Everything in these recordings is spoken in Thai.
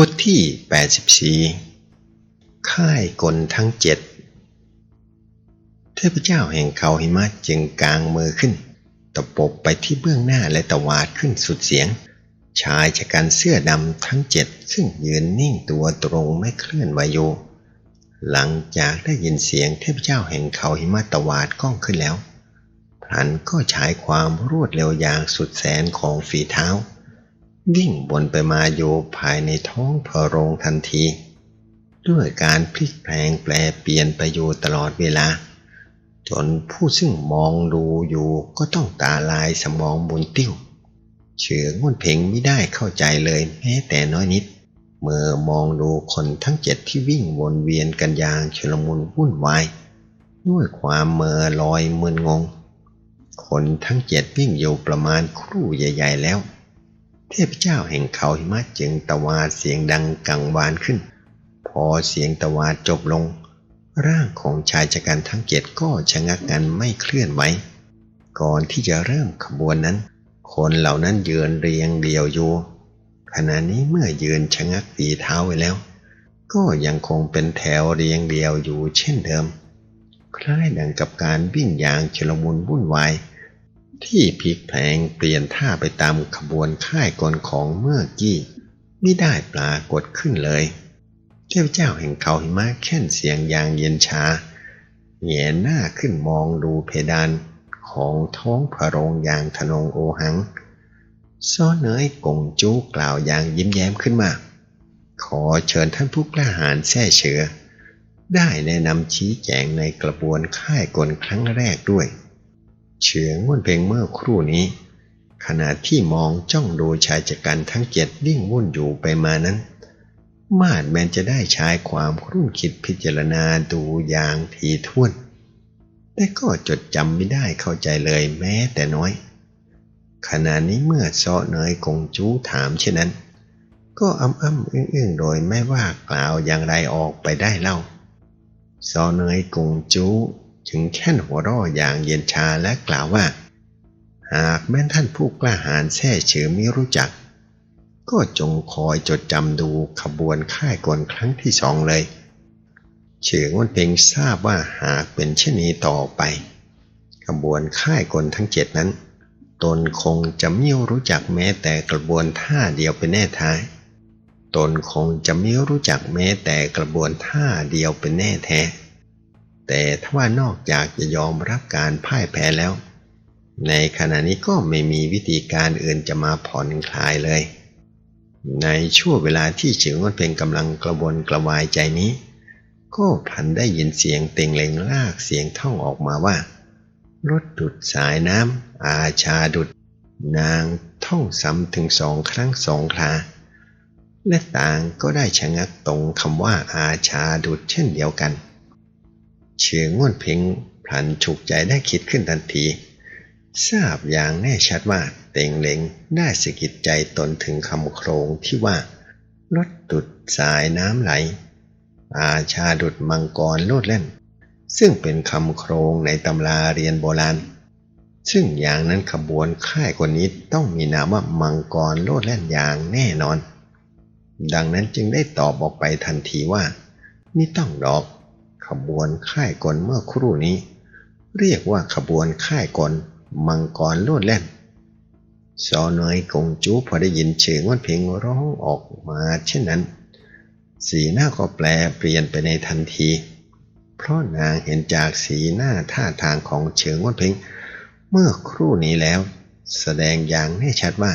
บทที่ 84 ค่ายกลทั้งเจ็ดเทพเจ้าแห่งเขาหิมะจึงกางมือขึ้น ตะปบไปที่เบื้องหน้าและตะวาดขึ้นสุดเสียง ชายชะกันเสื้อดำทั้งเจ็ดซึ่งยืนนิ่งตัวตรงไม่เคลื่อนไหวอยู่หลังจากได้ยินเสียงเทพเจ้าแห่งเขาหิมะตะวาดก้องขึ้นแล้วพลันก็ฉายความรวดเร็วอย่างสุดแสนของฝีเท้า วิ่งบนไปมาอยู่ภายในท้องพระโรงทันที ด้วยการพลิกแปลงแปลเปลี่ยนไปอยู่ตลอดเวลา จนผู้ซึ่งมองดูอยู่ก็ต้องตาลายสมองบุนติ้ว เฉืองวนเพ่งไม่ได้เข้าใจเลยแม้แต่น้อยนิด เมื่อมองดูคนทั้งเจ็ดที่วิ่งวนเวียนกันอย่างชลมุนวุ่นวายด้วยความเมื่อลอยมึนงง คนทั้งเจ็ดวิ่งอยู่ประมาณครู่ใหญ่ ๆ แล้ว เทพเจ้าแห่งเขาหิมะจึงตะวาดเสียงดังกังวานขึ้น พอเสียงตะวาดจบลง ร่างของชายชะกันทั้งเจ็ดก็ชะงักงันไม่เคลื่อนไหวก่อนที่จะเริ่มขบวนนั้น คนเหล่านั้นยืนเรียงเดียวอยู่ขณะนี้เมื่อยืนชะงักฝีเท้าไว้แล้ว ก็ยังคงเป็นแถวเรียงเดียวอยู่เช่นเดิม คล้ายดังกับการวิ่งอย่างชลมุนวุ่นวาย ที่พลิกแผลงเปลี่ยนท่าไปตามขบวนค่ายกลของเมื่อกี้ไม่ได้ปรากฏขึ้นเลยเทพเจ้าแห่งเขาหิมะแค่นเสียงอย่างเย็นชาแงนหน้าขึ้นมองดูเพดานของท้องพระโรงอย่างทนงโอหัง ซ้อเนยกงจูกล่าวอย่างยิ้มแย้มขึ้นมา ขอเชิญท่านผู้กล้าหาญแท้เชือ ได้แนะนำชี้แจงในกระบวนค่ายกลครั้งแรกด้วย เฉียงม่วนเพลงเมื่อครู่นี้ ขณะที่มองจ้องดูชายจักรันทั้งเจ็ดวิ่งวุ่นอยู่ไปมานั้น มาดแมนจะได้ใช้ความครุ่นคิดพิจารณาดูอย่างทีท่วน แต่ก็จดจำไม่ได้เข้าใจเลยแม้แต่น้อย ขณะนี้เมื่อเซาะเนยกงจูถามเช่นนั้น ก็อ้ำอ้ำอึ้งอึ้งโดยไม่ว่ากล่าวอย่างไรออกไปได้เล่าเซาะเนยกงจู จึงแค่นหัวร่ออย่างเย็นชาและกล่าวว่า หากแม้นท่านผู้กล้าหาญแท้เฉือไม่รู้จัก ก็จงคอยจดจำดูขบวนค่ายกลครั้งที่สองเลย เฉืองวนเพ็งทราบว่าหากเป็นเช่นนี้ต่อไป ขบวนค่ายกลทั้งเจ็ดนั้น ตนคงจะไม่รู้จักแม้แต่กระบวนท่าเดียวเป็นแน่ท้ายตนคงจะไม่รู้จักแม้แต่กระบวนท่าเดียวเป็นแน่แท้ แต่ถ้าว่านอกจากจะยอมรับการพ่ายแพ้แล้ว ในขณะนี้ก็ไม่มีวิธีการอื่นจะมาผ่อนคลายเลย ในช่วงเวลาที่เฉิงวันเพ็งกำลังกระวนกระวายใจนี้ ก็พันได้ยินเสียงเต็งเลงลากเสียงท่องออกมาว่ารถดุดสายน้ำอาชาดุด นางท่องซ้ำถึงสองครั้งสองคราและต่างก็ได้ชะงักตรงคำว่าอาชาดุดเช่นเดียวกัน เฉียงง่วนเพ่งพลันฉุกใจได้คิดขึ้นทันที ทราบอย่างแน่ชัดว่าเต็งเหลงได้สะกิดใจตนถึงคำโครงที่ว่ารถดุดสายน้ำไหล อาชาดุดมังกรโลดเล่น ซึ่งเป็นคำโครงในตำราเรียนโบราณ ซึ่งอย่างนั้นขบวนค่ายคนนี้ต้องมีนามว่ามังกรโลดแล่นอย่างแน่นอน ดังนั้นจึงได้ตอบออกไปทันทีว่านี่ต้องดอก ขบวนค่ายกลเมื่อครู่นี้ เรียกว่าขบวนค่ายกลมังกรโลดแล่นซอน้อยกงจูพอได้ยินเชิงวันเพลงร้องออกมาเช่นนั้น สีหน้าก็แปลเปลี่ยนไปในทันที เพราะนางเห็นจากสีหน้าท่าทางของเชิงวันเพลงเมื่อครู่นี้แล้ว แสดงอย่างแน่ชัดว่า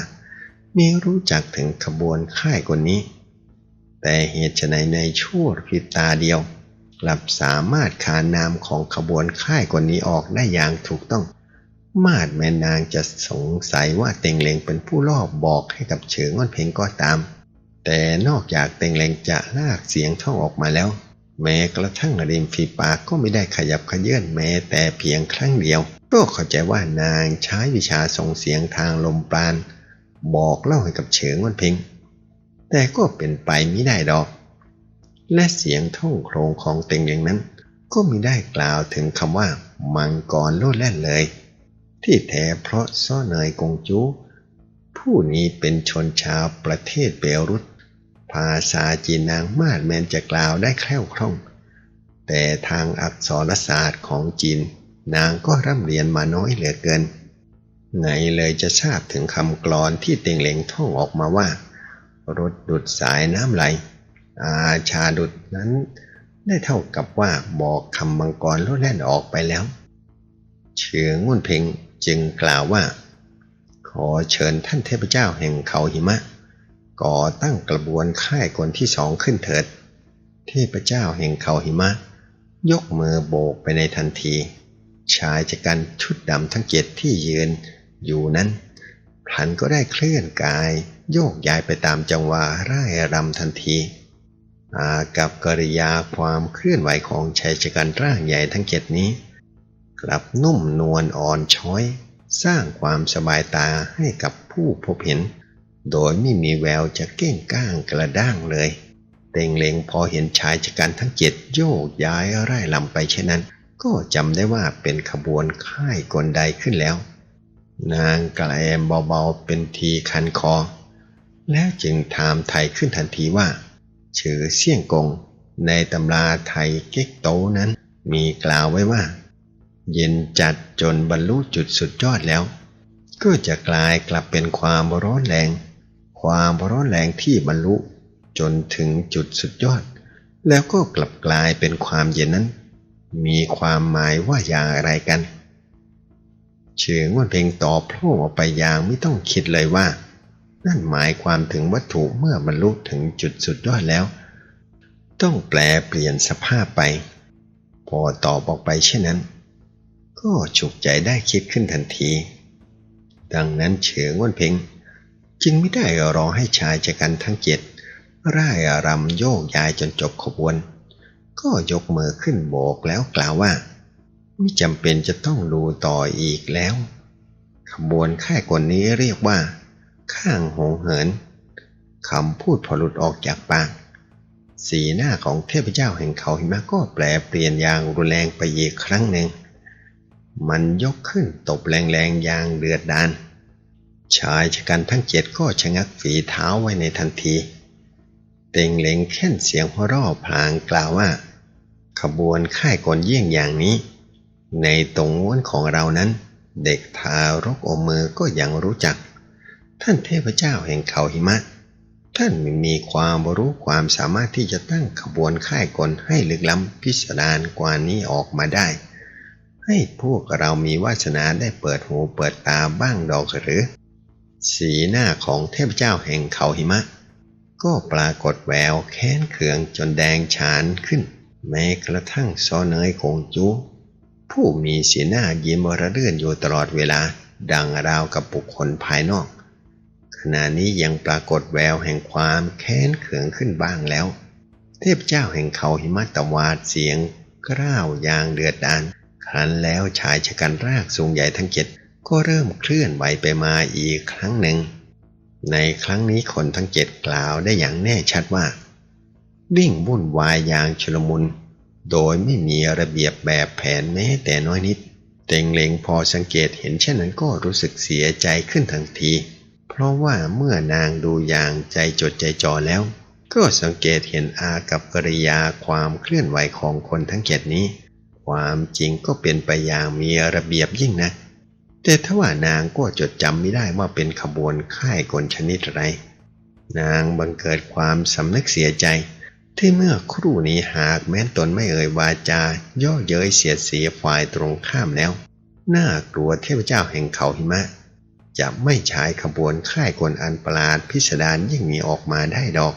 มีรู้จักถึงขบวนค่ายคนนี้ แต่เหตุไฉนในชั่วพริบตาเดียว กลับสามารถขานนามของขบวนค่ายคนนี้ออกได้อย่างถูกต้อง มาดแม่นางจะสงสัยว่าเต็งเลงเป็นผู้ลอบบอกให้กับเฉิงอ้อนเพลงก็ตาม แต่นอกจากเต็งเลงจะลากเสียงท่องออกมาแล้ว แม้กระทั่งริมฝีปากก็ไม่ได้ขยับขยื่นแม้แต่เพียงครั้งเดียวก็เข้าใจว่านางใช้วิชาส่งเสียงทางลมปราณบอกเล่าให้กับเฉิงอ้อนเพลงแต่ก็เป็นไปไม่ได้ดอก และเสียงท่องโครงของเต็งเลงนั้น ก็ม่ได้กล่าวถึงคำว่า มังกรโลดแล่นเลย ที่แท้เพราะซ่อเนยกงจูผู้นี้เป็นชนชาวประเทศเบลรุสภาษาจีนนางมาดแมนจะกล่าวได้แคล่วคล่อง แต่ทางอักษรศาสตร์ของจีน นางก็ร่ำเรียนมาน้อยเหลือเกิน ไหนเลยจะทราบถึงคำกลอนที่เต็งเหลงท่องออกมาว่า รถดุดสายน้ำไหล อาชาดุดนั้น ได้เท่ากับว่าบอกคำมังกรลดแล่นออกไปแล้วเชืองง่วนเพ่งจึงกล่าวว่า ขอเชิญท่านเทพเจ้าแห่งเขาหิมะ ก่อตั้งกระบวนค่ายกลที่สองขึ้นเถิด เทพเจ้าแห่งเขาหิมะ ยกมือโบกไปในทันที ชายจักันชุดดำทั้งเจ็ดที่ยืนอยู่นั้นพลันก็ได้เคลื่อนกายโยกย้ายไปตามจังหวะร่ายรำทันที อากับกริยาความเคลื่อนไหวของชายชะกันร่างใหญ่ทั้งเจ็ดนี้ กลับนุ่มนวลอ่อนช้อย สร้างความสบายตาให้กับผู้พบเห็น โดยไม่มีแววจะเก้งก้างกระด้างเลย เต็งเลงพอเห็นชายชะกันทั้งเจ็ดโยกย้ายไร่ลำไปเช่นนั้น ก็จำได้ว่าเป็นขบวนค่ายกลใดขึ้นแล้ว นางกระแอมเบาๆเป็นทีคันคอ แล้วจึงถามไทยขึ้นทันทีว่า ชื่อเสี่ยงกง ในตำราไทยเก๊กโตนั้น มีกล่าวไว้ว่า เย็นจัดจนบรรลุจุดสุดยอดแล้ว ก็จะกลายกลับเป็นความร้อนแรง ความร้อนแรงที่บรรลุจนถึงจุดสุดยอด แล้วก็กลับกลายเป็นความเย็นนั้น มีความหมายว่าอย่างไรกันเฉืองวันเพ็งตอบโผล่ออกไปอย่างไม่ต้องคิดเลยว่า นั่นหมายความถึงวัตถุเมื่อบรรลุถึงจุดสุดยอดแล้ว ต้องแปลเปลี่ยนสภาพไป พอตอบออกไปเช่นนั้น ก็ฉุกใจได้คิดขึ้นทันที ดังนั้นเฉิงวันเพ็งจึงไม่ได้รอให้ชายชะกันทั้งเจ็ดร่ายรำโยกย้ายจนจบขบวน ก็ยกมือขึ้นโบกแล้วกล่าวว่า ไม่จำเป็นจะต้องดูต่ออีกแล้ว ขบวนค่ายกลนี้เรียกว่า ข้างหงเหินคำพูดพอหลุดออกจากปาก สีหน้าของเทพเจ้าแห่งเขาหิมะก็แปลเปลี่ยนอย่างรุนแรงไปอีกครั้งหนึ่ง มันยกขึ้นตบแรงๆอย่างเดือดดาลชายชะกันทั้งเจ็ดก็ชะงักฝีเท้าไว้ในทันที เต็งเหลงแค่นเสียงหัวเราะพลางกล่าวว่า ขบวนค่ายกลเยี่ยงอย่างนี้ ในตรงม้วนของเรานั้น เด็กทารกอมมือก็ยังรู้จัก ท่านเทพเจ้าแห่งเขาหิมะ ท่านมีความรู้ความสามารถที่จะตั้งขบวนค่ายกลให้ลึกล้ำพิสดารกว่านี้ออกมาได้ ให้พวกเรามีวาสนาได้เปิดหูเปิดตาบ้างดอกหรือ สีหน้าของเทพเจ้าแห่งเขาหิมะ ก็ปรากฏแววแค้นเคืองจนแดงฉานขึ้น แม้กระทั่งซอเนยคงจูผู้มีสีหน้ายิ้มระเรื่อนอยู่ตลอดเวลา ดังราวกับบุคคลภายนอก ขณะนี้ยังปรากฏแววแห่งความแค้นเคืองขึ้นบ้างแล้ว เทพเจ้าแห่งเขาหิมะตวาดเสียงกร้าวอย่างเดือดดาลครั้นแล้วชายชะกันรากสูงใหญ่ทั้งเจ็ดก็เริ่มเคลื่อนไหวไปมาอีกครั้งหนึ่ง ในครั้งนี้คนทั้งเจ็ดกล่าวได้อย่างแน่ชัดว่า วิ่งวุ่นวายอย่างชุลมุน โดยไม่มีระเบียบแบบแผนแม้แต่น้อยนิด เต็งเลงพอสังเกตเห็นเช่นนั้นก็รู้สึกเสียใจขึ้นทันที เพราะว่าเมื่อนางดูอย่างใจจดใจจ่อแล้ว ก็สังเกตเห็นอากับกริยาความเคลื่อนไหวของคนทั้งเจ็ดนี้ ความจริงก็เป็นไปอย่างมีระเบียบยิ่งนะ แต่ถ้าว่านางก็จดจำไม่ได้ว่าเป็นขบวนค่ายกลชนิดอะไร นางบังเกิดความสำนึกเสียใจที่เมื่อครู่นี้หากแม้นตนไม่เอ่ยวาจาย่อเย้ยเสียดสีฝ่ายตรงข้ามแล้ว น่ากลัวเทพเจ้าแห่งเขาหิมะ จะไม่ใช้ขบวนค่ายกลอันประหลาดพิสดารยิ่งนี้ออกมาได้ดอก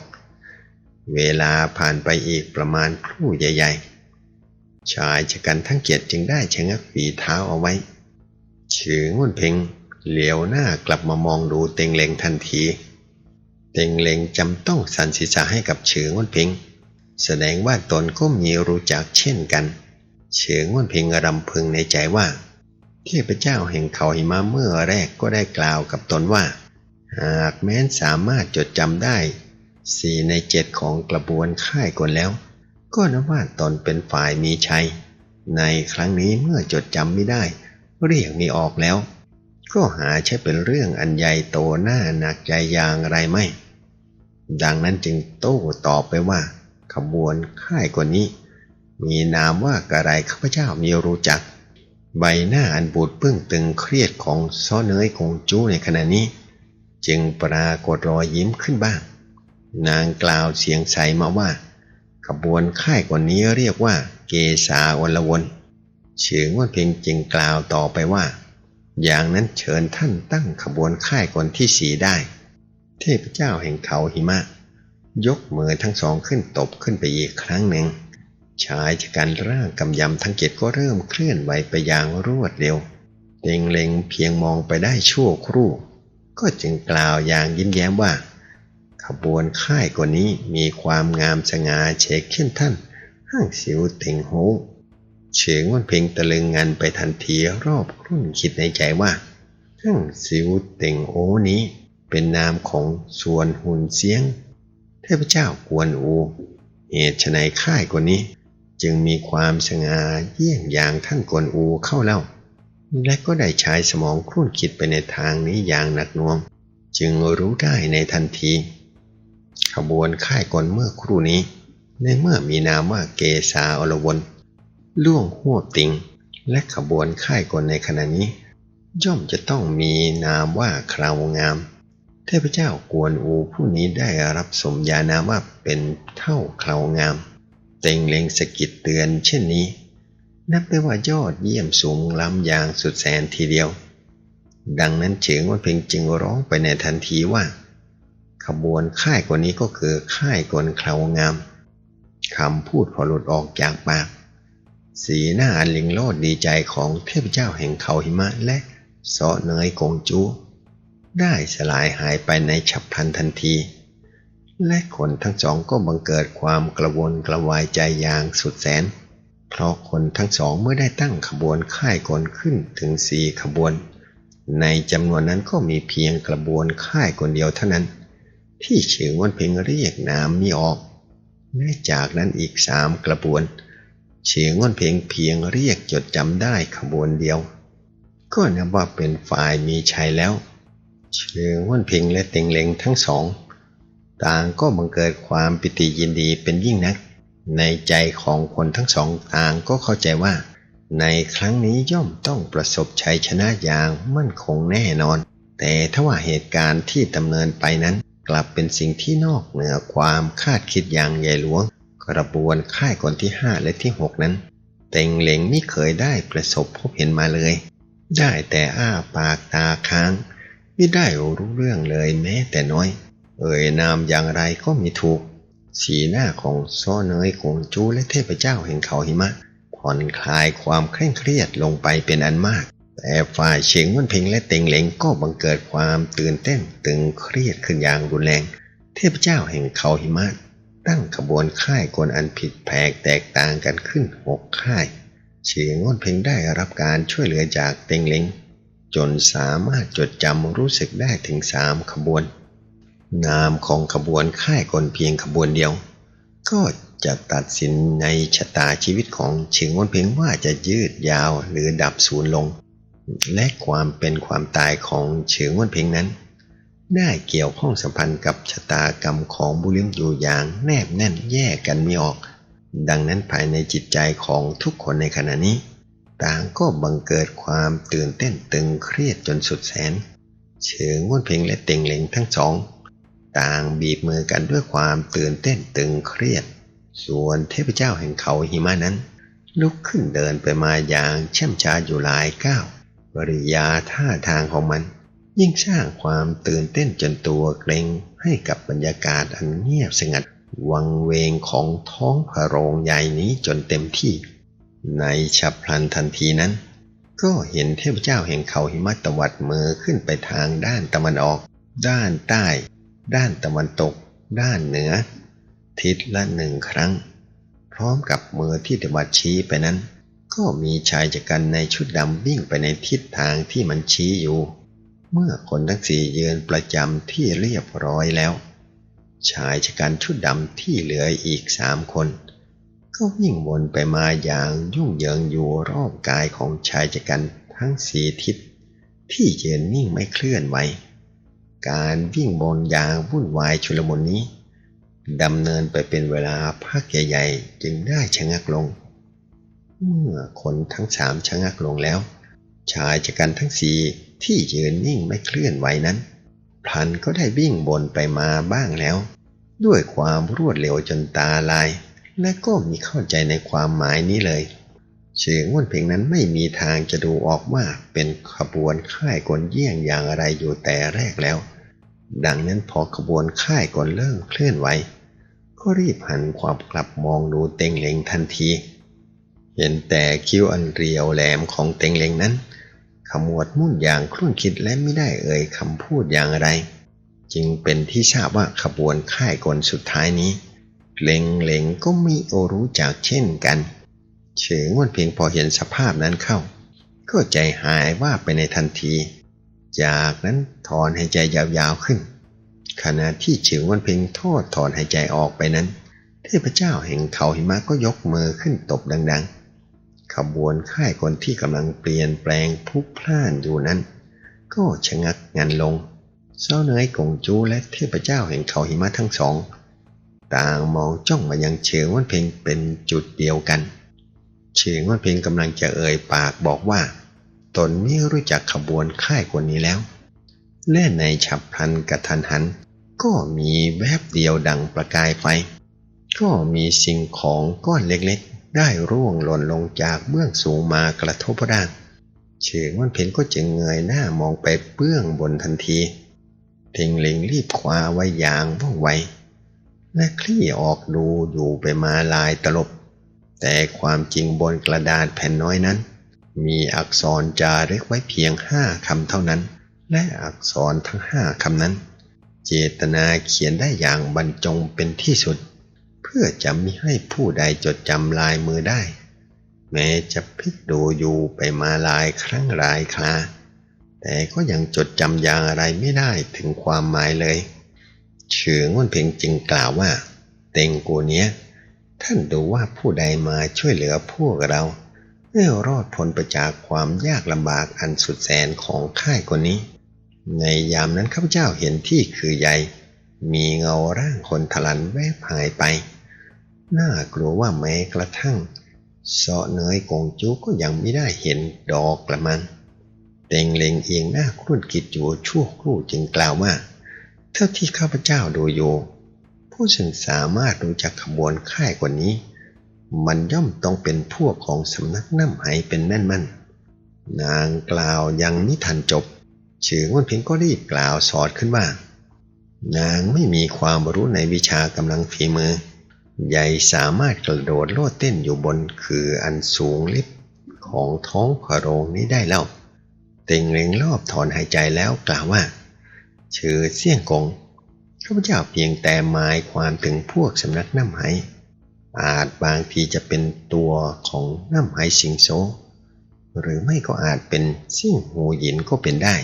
เวลาผ่านไปอีกประมาณครู่ใหญ่ ๆ ชายชะกันทั้งเกียรติจึงได้ชะงักฝีเท้าเอาไว้เฉืองวนเพ่งเหลียวหน้ากลับมามองดูเต็งเลงทันที เต็งเลงจำต้องสันศีรษะให้กับเฉืองวนเพ่งแสดงว่าตนก็มีรู้จักเช่นกัน เฉืองวนเพ่งรำพึงในใจว่า เทพเจ้าแห่งเขาหิมะเมื่อแรกก็ได้กล่าวกับตนว่า หากแม้นสามารถจดจำได้สี่ในเจ็ดของกระบวนค่ายกลแล้ว ก็นับว่าตนเป็นฝ่ายมีชัย ในครั้งนี้เมื่อจดจำไม่ได้ เรียกไม่ออกแล้ว ก็หาใช่เป็นเรื่องอันใหญ่โตหน้าหนักใจอย่างไรไม่ ดังนั้นจึงโต้ตอบไปว่า ขบวนค่ายกว่านี้ มีนามว่ากระไรข้าพเจ้ามีรู้จัก ใบหน้าอันบูดเปื้องตึงเครียดของซ้อเนยคงจู้ในขณะนี้ จึงปรากฏรอยยิ้มขึ้นบ้าง นางกล่าวเสียงใสมาว่า ขบวนค่ายกว่านี้เรียกว่า เกษาอลวนเฉียงว่าเพียงจึงกล่าวต่อไปว่า อย่างนั้นเชิญท่านตั้งขบวนค่ายคนที่สีได้ เทพเจ้าแห่งเขาหิมะ ยกมือทั้งสองขึ้นตบขึ้นไปอีกครั้งหนึ่ง ชายชะกันร่างกำยำทั้งเจ็ดก็เริ่มเคลื่อนไหวไปอย่างรวดเร็วเล็งเล็งเพียงมองไปได้ชั่วครู่ ก็จึงกล่าวอย่างยิ้มแย้มว่า ขบวนค่ายกว่านี้มีความงามสง่าเชกขึ้นท่าน ห้างสิวเต็งโหเฉียงวันเพ่งตะลึงงันไปทันทีรอบครุ่นคิดในใจว่าห้างสิวเต็งโอนี้เป็นนามของส่วนหุ่นเสียง เทพเจ้ากวนอูเหตุไฉนค่ายกว่านี้ จึงมีความสง่าเยี่ยงอย่างท่านกวนอูเข้าเล่าและก็ได้ใช้สมองครุ่นคิดไปในทางนี้อย่างหนักหน่วง จึงรู้ได้ในทันที ขบวนค่ายกลเมื่อครู่นี้ ในเมื่อมีนามว่าเกษาอรวนล่วงหัวติง และขบวนค่ายกลในขณะนี้ ย่อมจะต้องมีนามว่าคราวงามเทพเจ้ากวนอูผู้นี้ได้รับสมญานามว่าเป็นเท่าคราวงาม เต็งเล็งสกิดเตือนเช่นนี้ นับได้ว่ายอดเยี่ยมสูงล้ำอย่างสุดแสนทีเดียว ดังนั้นเฉิงวันเพ็งจึงร้องไปในทันทีว่า ขบวนค่ายกว่านี้ก็คือค่ายกลคราวงามคำพูดพอหลุดออกจากปาก สีหน้าอันลิงโลดดีใจของเทพเจ้าแห่งเขาหิมะและเสาะเนยกงจูได้สลายหายไปในฉับพลันทันที และคนทั้งสองก็บังเกิดความกระวนกระวายใจอย่างสุดแสน เพราะคนทั้งสองเมื่อได้ตั้งขบวนค่ายกลขึ้นถึงสี่ขบวน ในจำนวนนั้นก็มีเพียงกระบวนค่ายคนเดียวเท่านั้น ที่เฉิงวันเพ็งเรียกนามนี้ออกและจากนั้นอีกสามกระบวนเฉียงง้อนเพียงเพียงเรียกจดจำได้ขบวนเดียว ก็นับว่าเป็นฝ่ายมีชัยแล้ว เฉียงง้อนเพียงและเต็งเล็งทั้งสอง ต่างก็บังเกิดความปิติยินดีเป็นยิ่งนัก ในใจของคนทั้งสองต่างก็เข้าใจว่า ในครั้งนี้ย่อมต้องประสบชัยชนะอย่างมั่นคงแน่นอน แต่ถ้าว่าเหตุการณ์ที่ดำเนินไปนั้น กลับเป็นสิ่งที่นอกเหนือความคาดคิดอย่างใหญ่หลวง กระบวนค่ายคนที่ห้าและที่หกนั้น เต็งเหลงไม่เคยได้ประสบพบเห็นมาเลย ได้แต่อ้าปากตาค้าง ไม่ได้รู้เรื่องเลยแม้แต่น้อย เอ่ยนามอย่างไรก็มีถูก สีหน้าของซ้อเนยโกงจูและเทพเจ้าแห่งเขาหิมะผ่อนคลายความเคร่งเครียดลงไปเป็นอันมาก แต่ฝ่ายเฉียงมันเพ่งและเต็งเหลงก็บังเกิดความตื่นเต้นตึงเครียดขึ้นอย่างรุนแรง เทพเจ้าแห่งเขาหิมะตั้งขบวนค่ายกลอันผิดแผกแตกต่างกันขึ้นหกค่ายเฉียงง้นเพ่งได้รับการช่วยเหลือจากเต็งเหลงจนสามารถจดจำรู้สึกได้ถึงสามขบวน นามของขบวนค่ายกลเพียงขบวนเดียว ก็จะตัดสินในชะตาชีวิตของเฉียงง้นเพ่งว่าจะยืดยาวหรือดับสูญลง และความเป็นความตายของเฉิงวนเพ็งนั้น ได้เกี่ยวข้องสัมพันธ์กับชะตากรรมของบุริมอยู่อย่างแนบแน่นแยกกันไม่ออก ดังนั้นภายในจิตใจของทุกคนในขณะนี้ ต่างก็บังเกิดความตื่นเต้นตึงเครียดจนสุดแสน เฉิงว่นเพ็งและเต็งเหลงทั้งสอง ต่างบีบมือกันด้วยความตื่นเต้นตึงเครียด ส่วนเทพเจ้าแห่งเขาหิมะนั้น ลุกขึ้นเดินไปมาอย่างเช่มช้าอยู่หลายก้าวกริยาท่าทางของมัน ยิ่งสร้างความตื่นเต้นจนตัวเกรงให้กับบรรยากาศอันเงียบสงัดวังเวงของท้องพระโรงใหญ่นี้จนเต็มที่ ในฉับพลันทันทีนั้น ก็เห็นเทพเจ้าแห่งเขาหิมะตวัดมือขึ้นไปทางด้านตะวันออก ด้านใต้ ด้านตะวันตก ด้านเหนือ ทิศละหนึ่งครั้ง พร้อมกับมือที่ตวัดชี้ไปนั้น ก็มีชายจักรันในชุดดำวิ่งไปในทิศทางที่มันชี้อยู่ เมื่อคนทั้งสี่ยืนประจำที่เรียบร้อยแล้ว ชายจักันชุดดำที่เหลืออีกสามคน ก็วิ่งวนไปมาอย่างยุ่งเหยิงอยู่รอบกายของชายจักันทั้งสี่ทิศที่ยืนนิ่งไม่เคลื่อนไหว การวิ่งบนอย่างวุ่นวายชุลมุนนี้ดำเนินไปเป็นเวลาพักใหญ่ๆ จึงได้ชะงักลง เมื่อคนทั้งสามชะงักลงแล้ว ชายชะกันทั้งสี่ที่ยืนนิ่งไม่เคลื่อนไหวนั้นพลันก็ได้วิ่งบนไปมาบ้างแล้ว ด้วยความรวดเร็วจนตาลาย และก็มีเข้าใจในความหมายนี้เลยเชิงว่นเพียงนั้นไม่มีทางจะดูออกว่าเป็นขบวนค่ายกลเยี่ยงอย่างอะไรอยู่แต่แรกแล้ว ดังนั้นพอขบวนค่ายกลเริ่มเคลื่อนไหว ก็รีบหันความกลับมองดูเต็งเล็งทันที เห็นแต่คิ้วอันเรียวแหลมของเต็งเล็งนั้น ขมวดมุ่นอย่างครุ่นคิดและไม่ได้เอ่ยคำพูดอย่างไร จึงเป็นที่ทราบว่าขบวนค่ายกลสุดท้ายนี้เล็งเล็งก็มีโอรู้จักเช่นกันเฉิงวันเพียงพอเห็นสภาพนั้นเข้า ก็ใจหายว่าไปในทันที จากนั้นถอนหายใจยาวๆขึ้น ขณะที่เฉิงวันเพียงทอดถอนหายใจออกไปนั้น เทพเจ้าแห่งเขาหิมะก็ยกมือขึ้นตบดังๆ ขบวนค่ายคนที่กำลังเปลี่ยนแปลงพลุกพล่านอยู่นั้น ก็ชะงักงันลงเซ้าเนยกงจูและเทพเจ้าแห่งเขาหิมะทั้งสอง ต่างมองจ้องมายังเฉิงวันเพ็งเป็นจุดเดียวกันเชียงว่าเพียงกำลังจะเอ่ยปากบอกว่า ตนไม่รู้จักขบวนค่ายคนนี้แล้ว และในฉับพลันกระทันหัน ก็มีแวบเดียวดังประกายไฟ ก็มีสิ่งของก้อนเล็กๆ ได้ร่วงหล่นลงจากเบื้องสูงมากระทบด้านเฉียงวันเพ็ญก็จึงเงยหน้ามองไปเบื้องบนทันทีเพ่งเล็งรีบคว้าไว้อย่างว่องไวและคลี่ออกดูอยู่ไปมาลายตลบ แต่ความจริงบนกระดาษแผ่นน้อยนั้น มีอักษรจารึกไว้เพียงห้าคำเท่านั้น และอักษรทั้งห้าคำนั้น เจตนาเขียนได้อย่างบรรจงเป็นที่สุด เพื่อจะมิให้ผู้ใดจดจำลายมือได้ แม้จะพลิกดูอยู่ไปมาลายครั้งหลายคราแต่ก็ยังจดจำอย่างอะไรไม่ได้ถึงความหมายเลยเฉืองวันเพียงจึงกล่าวว่า เต็งกูเนี้ยท่านดูว่าผู้ใดมาช่วยเหลือพวกเรา ให้รอดพ้นไปจากความยากลำบากอันสุดแสนของค่ายคนนี้ ในยามนั้นข้าพเจ้าเห็นที่คือใหญ่ มีเงาร่างคนทลันแวบหายไป น่ากลัวว่าแม้กระทั่งเสาะเนยกงจูก็ยังไม่ได้เห็นดอกกระมันเต็งเล็งเอียงหน้าครุ่นคิดอยู่ชั่วครู่จึงกล่าวว่า เท่าที่ข้าพเจ้าดูอยู่ ผู้ซึ่งสามารถรู้จักขบวนค่ายกว่านี้ มันย่อมต้องเป็นพวกของสำนักน้ำไหเป็นแน่นมั่น นางกล่าวยังนิทันจบเฉืองวันเพียงก็รีบกล่าวสอดขึ้นว่า นางไม่มีความรู้ในวิชากำลังฝีมือ ใหญ่สามารถกระโดดโลดเต้นอยู่บนคืออันสูงลิบของท้องพระโรงนี้ได้แล้วเต็งเล็งรอบถอนหายใจแล้วกล่าวว่าเชื่อเสี่ยงกงข้าพเจ้าเพียงแต่หมายความถึงพวกสำนักน้ำไห อาจบางทีจะเป็นตัวของน้ำไหสิงโซ หรือไม่ก็อาจเป็นซิ่งหูหยินก็เป็นได้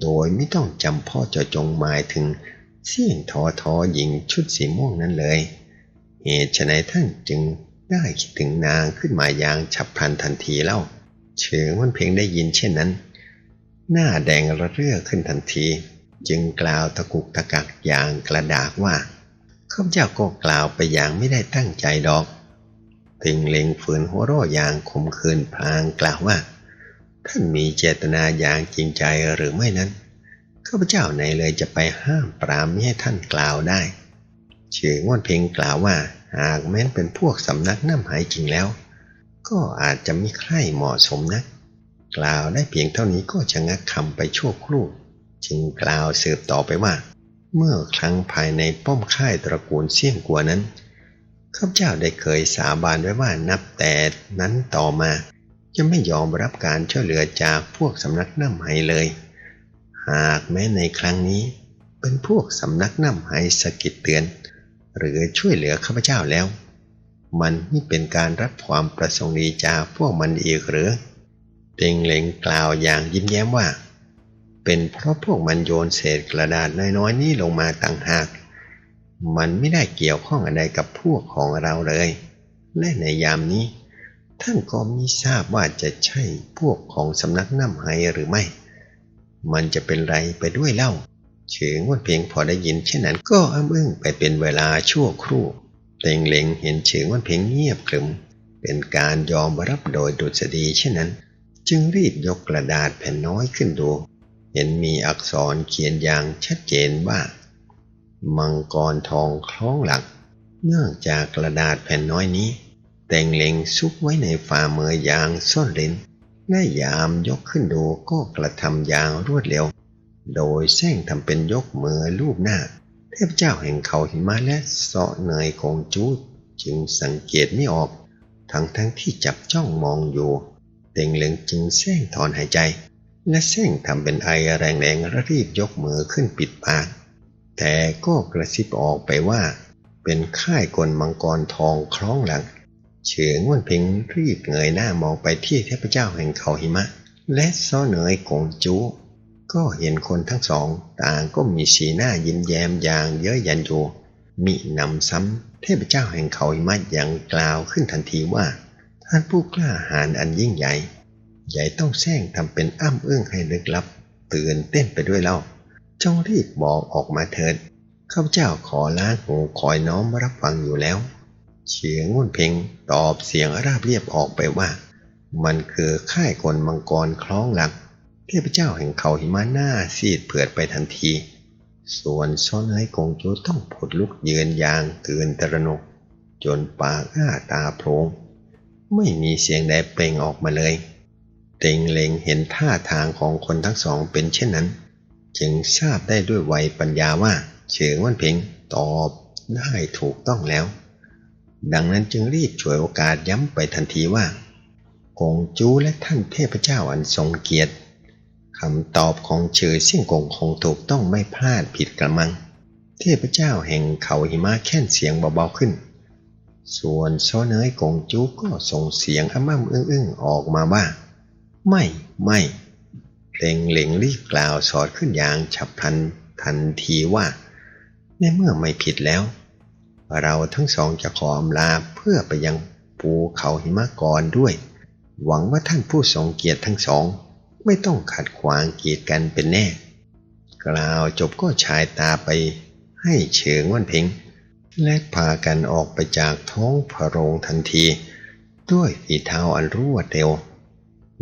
โดยไม่ต้องจำพ่อเจะจงหมายถึงเสี่ยงทอทอหญิงชุดสีม่วงนั้นเลย เหตุฉะนท่านจึงได้คิดถึงนางขึ้นมาอย่างฉับพลันทันทีเล่าเชิงมันเพียงได้ยินเช่นนั้น หน้าแดงระเรื่อขึ้นทันที จึงกล่าวตะกุกตะกักอย่างกระดากว่า ข้าพเจ้าก็กล่าวไปอย่างไม่ได้ตั้งใจดอก ถึงเล็งฝืนหัวร่ออย่างขมขื่นพลางกล่าวว่า ท่านมีเจตนาอย่างจริงใจหรือไม่นั้นข้าพเจ้าไหนเลยจะไปห้ามปรามไม่ให้ท่านกล่าวได้เฉยงวนเพียงกล่าวว่า หากแม้นเป็นพวกสำนักน้ำหายจริงแล้ว ก็อาจจะไม่ใคร่เหมาะสมนะกกล่าวได้เพียงเท่านี้ก็จะงักคำไปชั่วครู่ จึงกล่าวสืบต่อไปว่า เมื่อครั้งภายในป้อมค่ายตระกูลเสี่ยงกัวนั้นข้าพเจ้าได้เคยสาบานไว้ว่านับแต่นั้นต่อมา จะไม่ยอมรับการช่วยเหลือจากพวกสำนักน้ำไหเลย หากแม้ในครั้งนี้ เป็นพวกสำนักน้ำไหสกิดเตือน หรือช่วยเหลือข้าพเจ้าแล้ว มันนี่เป็นการรับความประสงค์ดีจากพวกมันอีกหรือเต็งเหลงกล่าวอย่างยิ้มแย้มว่า เป็นเพราะพวกมันโยนเศษกระดาษน้อยๆนี้ลงมาต่างหาก มันไม่ได้เกี่ยวข้องอะไรกับพวกของเราเลย และในยามนี้ ท่านก็มิทราบว่าจะใช่พวกของสำนักน้ำไฮหรือไม่ มันจะเป็นไรไปด้วยเล่าเฉิงวันเพียงพอได้ยินเช่นนั้นก็อ้ำอึ้งไปเป็นเวลาชั่วครู่เต็งเหลงเห็นเฉิงวันเพียงเงียบกรึม เป็นการยอมรับโดยดุษฎีเช่นนั้น จึงรีบยกกระดาษแผ่นน้อยขึ้นดู เห็นมีอักษรเขียนอย่างชัดเจนว่า มังกรทองคล้องหลัก เนื่องจากกระดาษแผ่นน้อยนี้ แต่งเล็งซุกไว้ในฝ่ามืออย่างซ่อนเร้นและยามยกขึ้นดูก็กระทำอย่างรวดเร็ว โดยแซงทำเป็นยกมือลูบหน้า เทพเจ้าแห่งเขาหิมะและเสาะเนยคงจูดจึงสังเกตไม่ออก ทั้งทั้งที่จับจ้องมองอยู่ เต็งเหลิงจึงแซงถอนหายใจ และแซงทำเป็นไอแรงๆและรีบยกมือขึ้นปิดปาก แต่ก็กระซิบออกไปว่า เป็นค่ายกลมังกรทองคล้องหลัง เฉิงวันเพ็งรีบเงยหน้ามองไปที่เทพเจ้าแห่งเขาหิมะ และซ้อเหนยกงจูก็เห็นคนทั้งสอง ต่างก็มีสีหน้ายิ้มแย้มอย่างเย้ยยันอยู่มินำซ้ำเทพเจ้าแห่งเขาหิมะยังกล่าวขึ้นทันทีว่า ท่านผู้กล้าหาญอันยิ่งใหญ่ ใหญ่ต้องแซงทำเป็นอ้ำเอื้องให้ลึกลับ ตื่นเต้นไปด้วยเล่าจงรีบบอกออกมาเถิดข้าพเจ้าขอล้างหูคอยน้อมรับฟังอยู่แล้ว เฉียงงุ่นเพ่งตอบเสียงราบเรียบออกไปว่า มันคือค่ายกลมังกรคล้องหลัก เทพเจ้าแห่งเขาหิมะหน้าซีดเผือดไปทันที ส่วนซ้อนให้กงจูต้องผดลุกยืนยางตื่นตระหนก จนปากอ้าตาโพลงไม่มีเสียงใดเปล่งออกมาเลย เต็งเล็งเห็นท่าทางของคนทั้งสองเป็นเช่นนั้น จึงทราบได้ด้วยไวยปัญญาว่าเฉิงวันเพ็งตอบได้ถูกต้องแล้ว ดังนั้นจึงรีบฉวยโอกาสย้ำไปทันทีว่ากงจูและท่านเทพเจ้าอันทรงเกียรติคำตอบของเฉยเสี่ยงกงคงถูกต้องไม่พลาดผิดกระมัง เทพเจ้าแห่งเขาหิมะแค่นเสียงเบาๆขึ้น ส่วนซอเนยกงจูก็ส่งเสียงอ้ำอ้ำอึ้งๆออกมาว่า ไม่ไม่เล็งเหลงรีบกล่าวสอดขึ้นอย่างฉับพลันทันทีว่า ในเมื่อไม่ผิดแล้ว เราทั้งสองจะขออำลาเพื่อไปยังภูเขาหิมะกรด้วย หวังว่าท่านผู้ทรงเกียรติทั้งสอง ไม่ต้องขัดขวางกีดกันเป็นแน่ กล่าวจบก็ชายตาไปให้เฉิงวันเพ็งและพากันออกไปจากท้องพระโรงทันที ด้วยฝีเท้าอันรวดเร็ว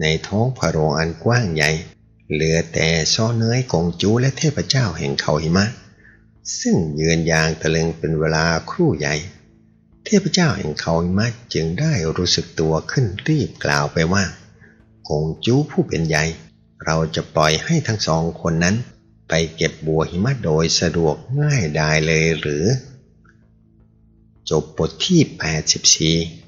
ในท้องพระโรงอันกว้างใหญ่ เหลือแต่ซ้อเนื้อกงจูและเทพเจ้าแห่งเขาหิมะ ซึ่งยืนยางตะลึงเป็นเวลาครู่ใหญ่ เทพเจ้าแห่งเขาหิมะจึงได้รู้สึกตัวขึ้นรีบกล่าวไปว่ากงจูผู้เป็นใหญ่ เราจะปล่อยให้ทั้งสองคนนั้น ไปเก็บบัวหิมะโดยสะดวกง่ายดายเลยหรือ จบบทที่ 84